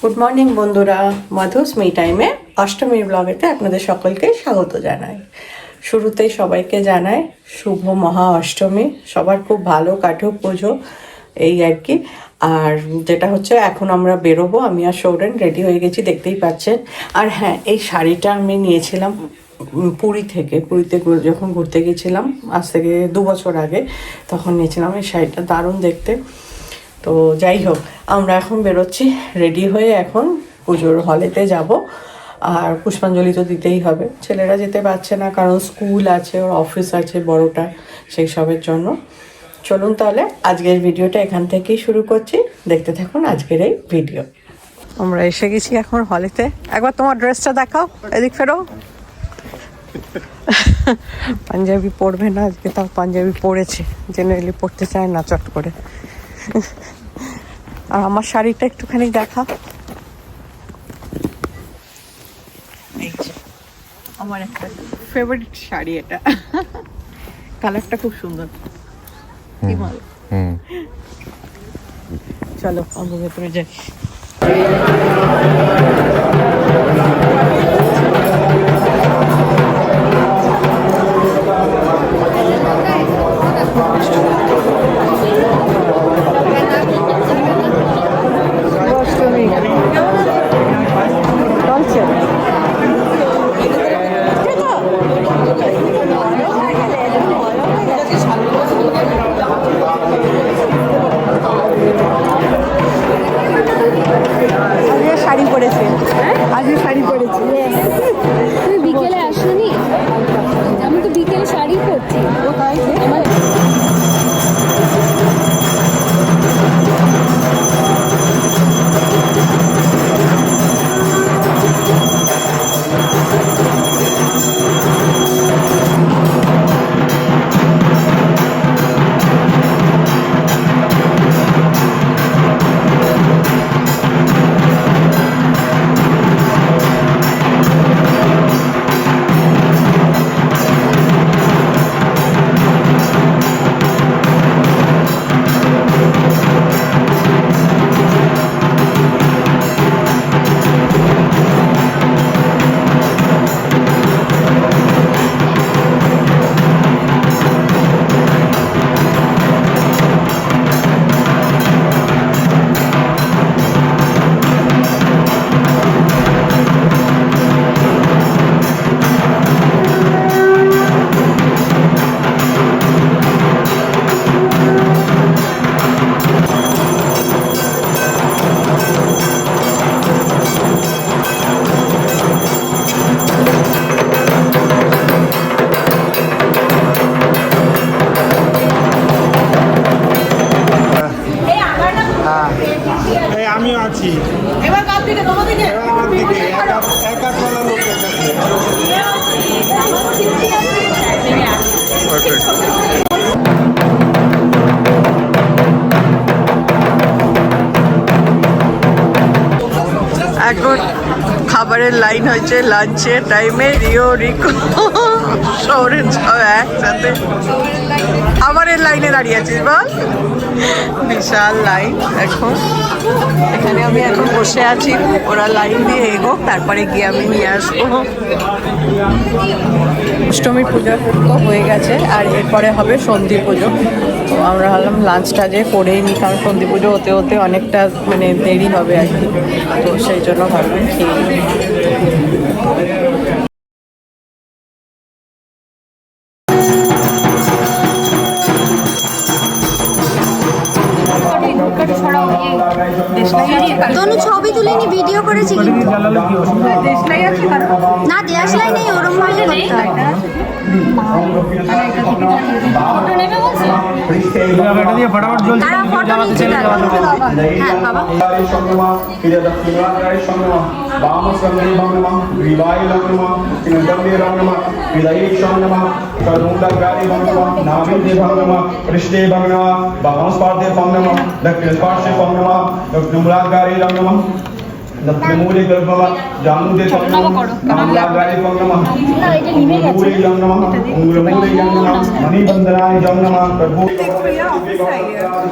Good morning বন্ধুরা। Madhu's me টাইমে অষ্টমীর ব্লগেতে আপনাদের সকলকে স্বাগত জানাই। শুরুতেই সবাইকে জানাই শুভ মহা অষ্টমী। সবার খুব ভালো কাঠুক পুজো, এই আর কি। আর যেটা হচ্ছে, এখন আমরা বেরোবো। আমি আর সৌরেন রেডি হয়ে গেছি, দেখতেই পাচ্ছেন। আর হ্যাঁ এই শাড়িটা আমি নিয়েছিলাম পুরী থেকে। পুরীতে যখন ঘুরতে গেছিলাম, আজ থেকে দু বছর আগে, তখন নিয়েছিলাম। এই শাড়িটা দারুণ দেখতে। তো যাই হোক, আমরা এখন বেরোচ্ছি রেডি হয়ে এখন পুজোর হলেতে যাব। আর পুষ্পাঞ্জলি তো দিতেই হবে। ছেলেরা যেতে পারছে না, কারণ স্কুল আছে, ওর অফিস আছে, বড়টা, সেই সবের জন্য। চলুন তাহলে, আজকের ভিডিওটা এখান থেকেই শুরু করছি। দেখতে থাকুন আজকের এই ভিডিও আমরা এসে গেছি এখন হলেতে একবার তোমার ড্রেসটা দেখাও, এদিক ফেরো। পাঞ্জাবি পরবে না, আজকে তাও পাঞ্জাবি পরেছে জেনারেলি পড়তে চায় না চট করে। আর আমার শাড়িটা একটুখানি দেখা। আমার একটা ফেভারিট শাড়ি এটা। কালারটা খুব সুন্দর। কি বলো? চলো আমরা ভেতরে যাই। এখন খাবারের লাইন হয়েছে লাঞ্চের টাইমে রিও, রিকো শহরের সব একসাথে। খাবারের লাইনে দাঁড়িয়ে আছিস বল? বিশাল লাইন এখন। এখানে আমি এখন বসে আছি, ওরা লাইন দিয়ে এগোক, তারপরে গিয়ে আমি নিয়ে আসব। অষ্টমীর পুজো তো হয়ে গেছে, আর এরপরে হবে সন্ধি পুজো। তো আমরা ভাবলাম লাঞ্চটা যে করেই নিই কারণ সন্ধি পুজো হতে হতে অনেকটা মানে দেরি হবে আর কি। তো সেই জন্য ভাবলাম খেয়ে Thank you. তনু ছবি তুলে নি ভিডিও করেছি কিন্তু। না দেশলাই নেই ওরম ভাবে করতে হয়। দিয়ে তারা ফটো নিচ্ছে হ্যাঁ বাবা।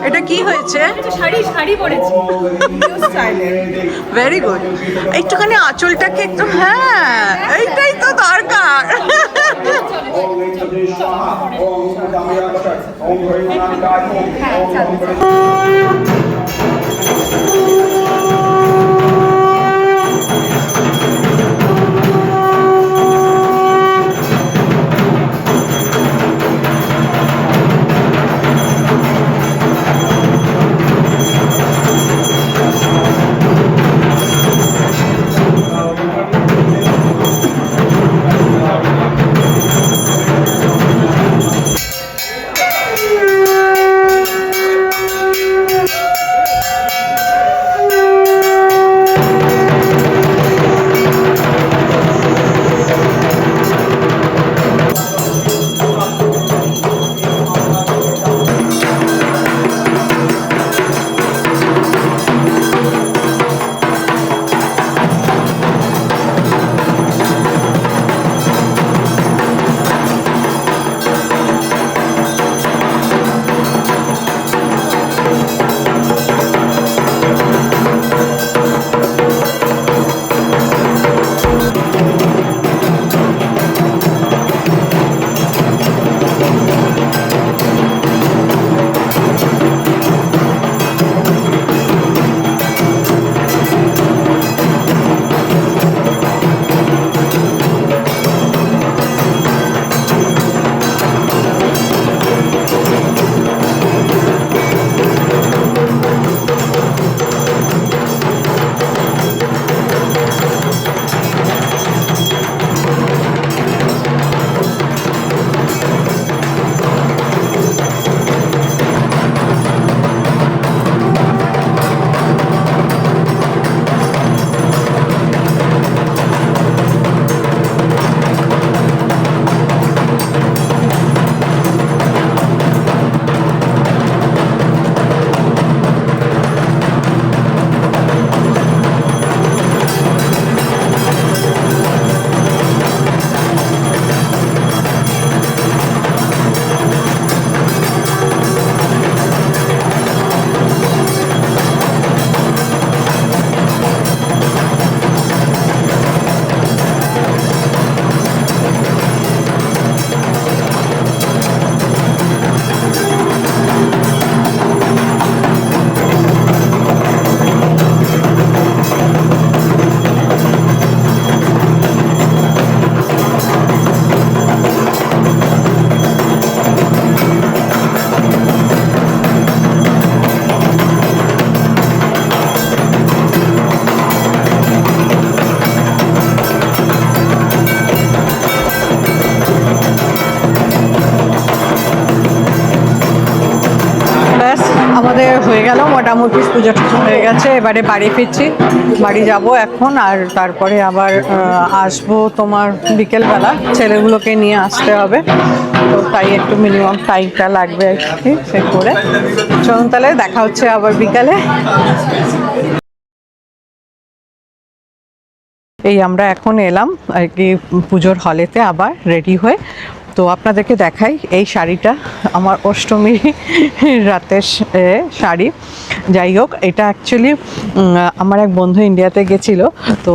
এটা কি হয়েছে শাড়ি শাড়ি পরেছি ভেরি গুড একটুখানি আঁচলটাকে একটু হ্যাঁ এইটাই তো দরকার ওম Thank you. হয়ে গেল, মোটামুটি পুজো টুজো হয়ে গেছে, এবারে বাড়ি ফিরছি। বাড়ি যাব এখন, আর তারপরে আবার আসব তোমার বিকেলবেলা। ছেলেগুলোকে নিয়ে আসতে হবে, তো তাই একটু মিনিমাম টাইমটা লাগবে আর কি, সে করে। চলুন তাহলে, দেখা হচ্ছে আবার বিকালে। এই আমরা এখন এলাম, আর কি পুজোর হলেতে আবার রেডি হয়ে তো আপনাদেরকে দেখাই এই শাড়িটা আমার অষ্টমী রাতের শাড়ি। যাই হোক, এটা অ্যাকচুয়ালি আমার এক বন্ধু ইন্ডিয়াতে গেছিল, তো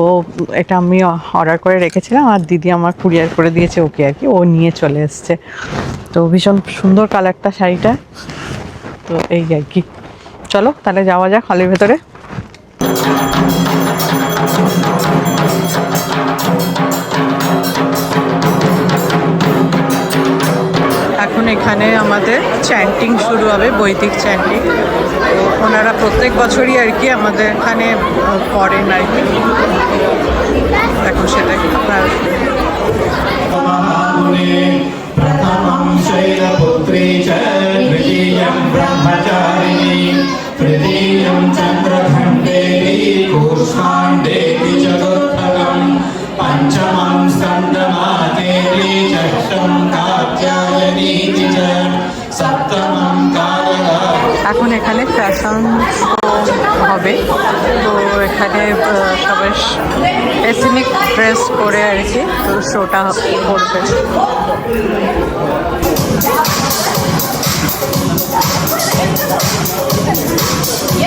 এটা আমি অর্ডার করে রেখেছিলাম আর দিদি আমার কুরিয়ার করে দিয়েছে ওকে আর কি, ও নিয়ে চলে এসছে। তো ভীষণ সুন্দর কালারটা শাড়িটা। তো এই আর কি। চলো, তাহলে যাওয়া যাক হলের ভেতরে। এখন এখানে আমাদের চ্যান্টিং শুরু হবে বৈদিক চ্যান্টিং ওনারা প্রত্যেক বছরই আর কি আমাদের এখানে আহ, করেন আর কি এখন সেটাই আপনার प्रथमं शैलपुत्री च द्वितीयं ब्रह्मचारिणी तृतीयं चन्द्रखण्डेरी कूष्माण्डेति এখন ফ্যাশন হবে। তো এখানে সবাই এথনিক ড্রেস করে আর কি, তো শোটা করবে।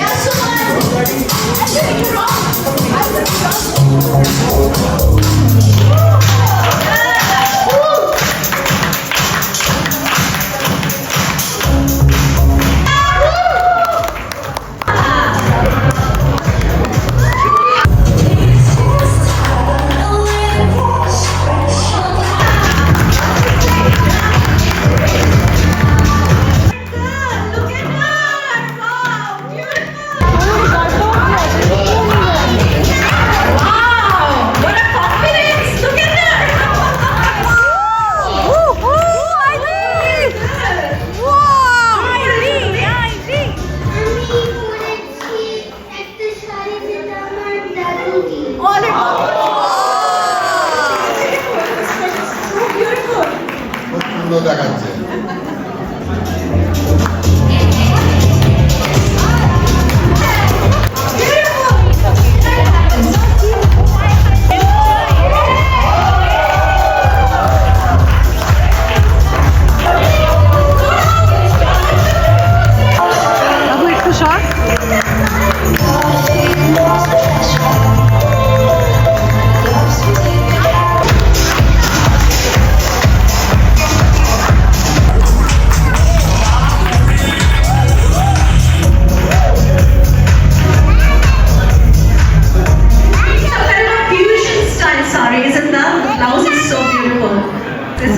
একটা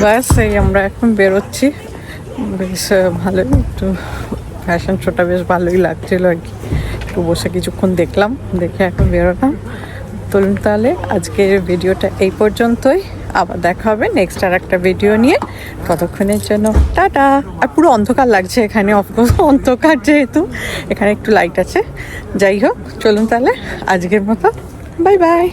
ব্যাস এই আমরা এখন বেরোচ্ছি। বেশ ভালোই, একটু ফ্যাশন শোটা বেশ ভালোই লাগছিল আর কি। একটু বসে কিছুক্ষণ দেখলাম, দেখে এখন বেরোলাম। চলুন তাহলে আজকের ভিডিওটা এই পর্যন্তই। আবার দেখা হবে নেক্সট আর একটা ভিডিও নিয়ে। ততক্ষণের জন্য টাটা। আর পুরো অন্ধকার লাগছে এখানে অফকোর্স অন্ধকার যেহেতু। এখানে একটু লাইট আছে। যাই হোক, চলুন তাহলে আজকের মতো। Bye bye